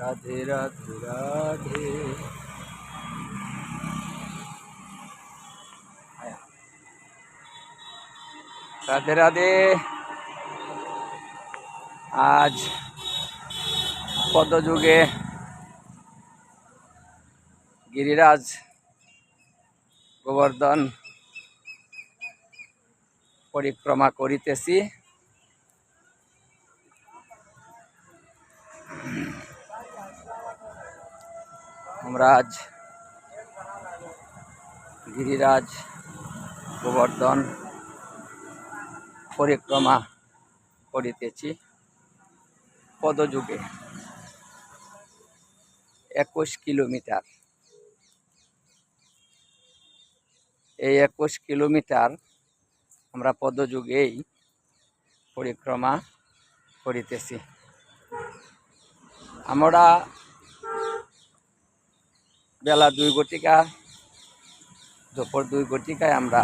রাধে রাধে রাধে। রাধে রাধে। আজ পদ্মযুগে গিরিরাজ গোবর্ধন পরিক্রমা করিতেছি। আমরা আজ গিরিরাজ, গোবর্ধন পরিক্রমা করিতেছি পদযুগে। একুশ কিলোমিটার। এই একুশ কিলোমিটার আমরা পদযুগেই পরিক্রমা করিতেছি। আমরা বেলা দুই গটিকা দুপুর দুই গটিকায় আমরা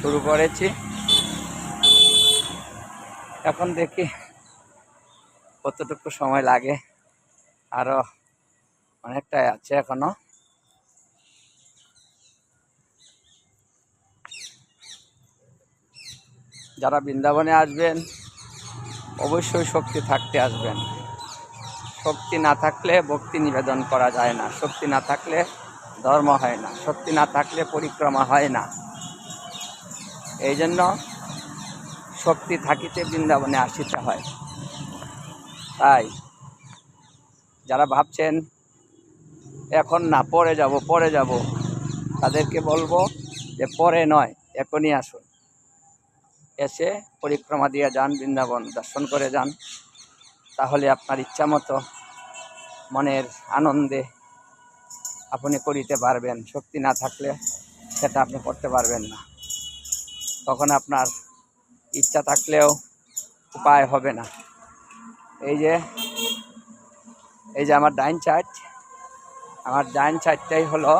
শুরু করেছি। এখন দেখি কতটুকু সময় লাগে। আরও অনেকটাই আছে এখনও। যারা বৃন্দাবনে আসবেন, অবশ্যই শক্তি থাকতে আসবেন। শক্তি না থাকলে ভক্তি নিবেদন করা যায় না। শক্তি না থাকলে ধর্ম হয় না। শক্তি না থাকলে পরিক্রমা হয় না। এই জন্য শক্তি থাকিতে বৃন্দাবনে আসিতে হয়। তাই যারা ভাবছেন, এখন না, পরে যাব পরে যাব, তাদেরকে বলব যে, পরে নয়, এখনই আসুন। এসে পরিক্রমা দিয়ে যান, বৃন্দাবন দর্শন করে যান। তাহলে আপনার ইচ্ছা মতো মনের আনন্দে আপনি করিতে পারবেন, শক্তি না থাকলে সেটা আপনি করতে পারবেন না। তখন আপনার ইচ্ছা থাকলেও উপায় হবে না। এই যে এই যে আমার ডাইন সাইড, আমার ডাইন সাইডটাই হলো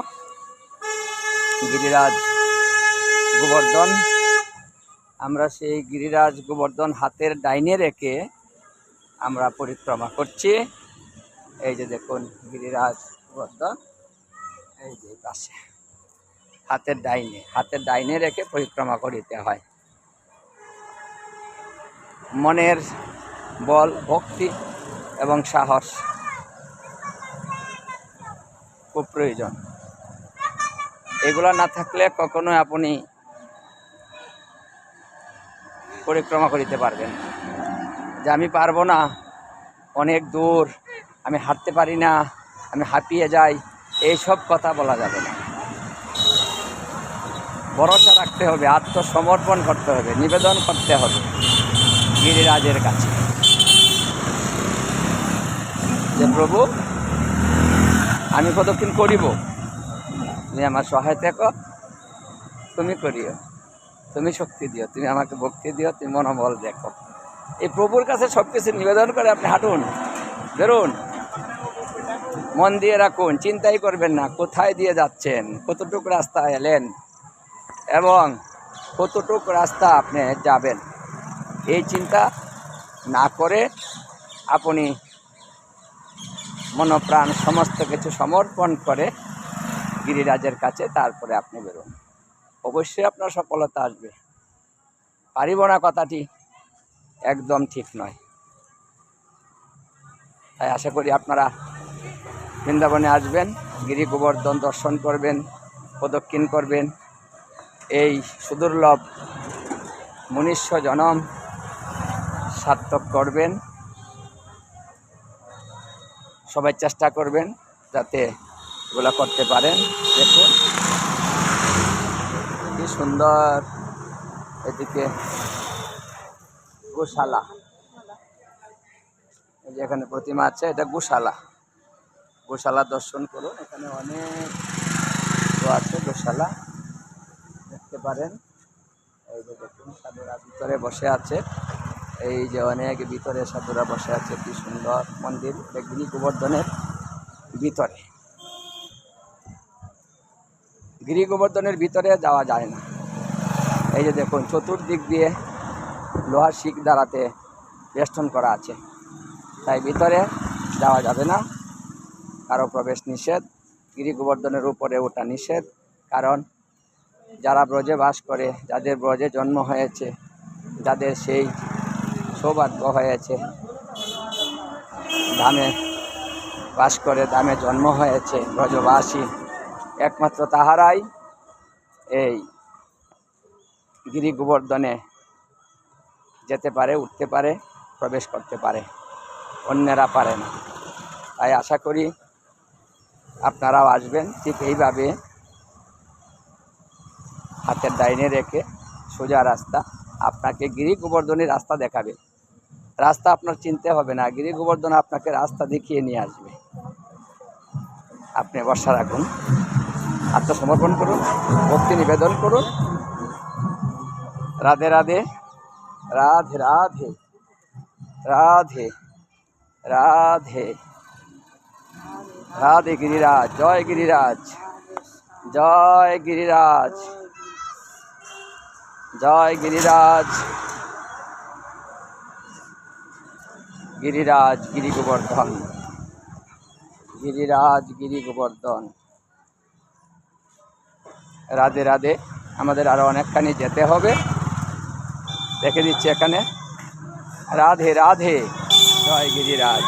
গিরিরাজ গোবর্ধন। আমরা সেই গিরিরাজ গোবর্ধন হাতের ডাইনে রেখে আমরা পরিক্রমা করছি। এই যে দেখুন গিরিরাজ গোবর্ধন এই যে পাশে। হাতের ডাইনে হাতের ডাইনে রেখে পরিক্রমা করিতে হয়। মনের বল, ভক্তি এবং সাহস খুব প্রয়োজন। এগুলো না থাকলে কখনোই আপনি পরিক্রমা করিতে পারবেন যে আমি পারব না, অনেক দূর আমি হাঁটতে পারি না, আমি হাঁপিয়ে যাই, এইসব কথা বলা যাবে না। ভরসা রাখতে হবে, আত্মসমর্পণ করতে হবে, নিবেদন করতে হবে গিরিরাজের কাছে। যে প্রভু, আমি কতক্ষণ করিব? তুমি আমার সহায়তা কর তুমি করিও, তুমি শক্তি দিও, তুমি আমাকে ভক্তি দিও, তুমি মনোবল দেখো। এই প্রভুর কাছে সব কিছু নিবেদন করে আপনি হাঁটুন, বেরোন। মন দিয়ে রাখুন, চিন্তাই করবেন না, কোথায় দিয়ে যাচ্ছেন, কতটুক রাস্তা এলেন এবং কতটুক রাস্তা আপনি যাবেন। এই চিন্তা না করে আপনি মনপ্রাণ সমস্ত কিছু সমর্পণ করে গিরিরাজের কাছে তারপরে আপনি বেরোন। অবশ্যই আপনার সফলতা আসবে। পারিব না কথাটি, একদম ঠিক নয়। তাই আশা করি আপনারা বৃন্দাবনে আসবেন, গিরি গোবর্ধন দর্শন করবেন, প্রদক্ষিণ করবেন। এই সুদুর্লভ মনুষ্য জনম সার্থক করবেন। সবাই চেষ্টা করবেন যাতে এগুলো করতে পারেন। দেখুন, কি সুন্দর এদিকে গোশালা। এই যে এখানে প্রতিমা আছে, এটা গোশালা। গোশালা দর্শন করুন। এখানে অনেক আছে, গোশালা। দেখতে পারেন। এই যে দেখুন, সাধুরা ভিতরে বসে আছে। এই যে অনেক ভিতরে সাধুরা বসে আছে, কি সুন্দর মন্দির। গিরি গোবর্ধনের ভিতরে। গিরি গোবর্ধনের ভিতরে যাওয়া যায় না। এই যে দেখুন, চতুর্দিক দিয়ে লোহার শিক দ্বারাতে বেষ্টন করা আছে। তাই ভিতরে যাওয়া যাবে না। কারও প্রবেশ নিষেধ গিরি গোবর্ধনের উপরে ওঠা নিষেধ, কারণ যারা ব্রজে বাস করে, যাদের ব্রজে জন্ম হয়েছে, যাদের সেই সৌভাগ্য হয়েছে, ধামে বাস করে, ধামে জন্ম হয়েছে ব্রজবাসী, একমাত্র তাহারাই এই গিরি গোবর্ধনে যেতে পারে, উঠতে পারে, প্রবেশ করতে পারে, অন্যেরা পারে না। তাই আশা করি আপনারাও আসবেন ঠিক এইভাবে হাতের ডাইনে রেখে সোজা রাস্তা। আপনাকে গিরি গোবর্ধনের রাস্তা দেখাবে। রাস্তা আপনার চিনতে হবে না। গিরি গোবর্ধন আপনাকে রাস্তা দেখিয়ে নিয়ে আসবে। আপনি বর্ষা রাখুন। আত্মসমর্পণ করুন, ভক্তি নিবেদন করুন। রাধে রাধে রাধে রাধে রাধে রাধে। রাধে গিরিরাজ, জয় গিরিরাজ জয় গিরিরাজ জয় গিরিরাজ। গিরিরাজ, গিরি গোবর্ধন, গিরিরাজ, গিরি গোবর্ধন। রাধে রাধে, আমাদের আরও অনেকখানি যেতে হবে। দেখে দিচ্ছি এখানে। রাধে রাধে, জয় গিরিরাজ।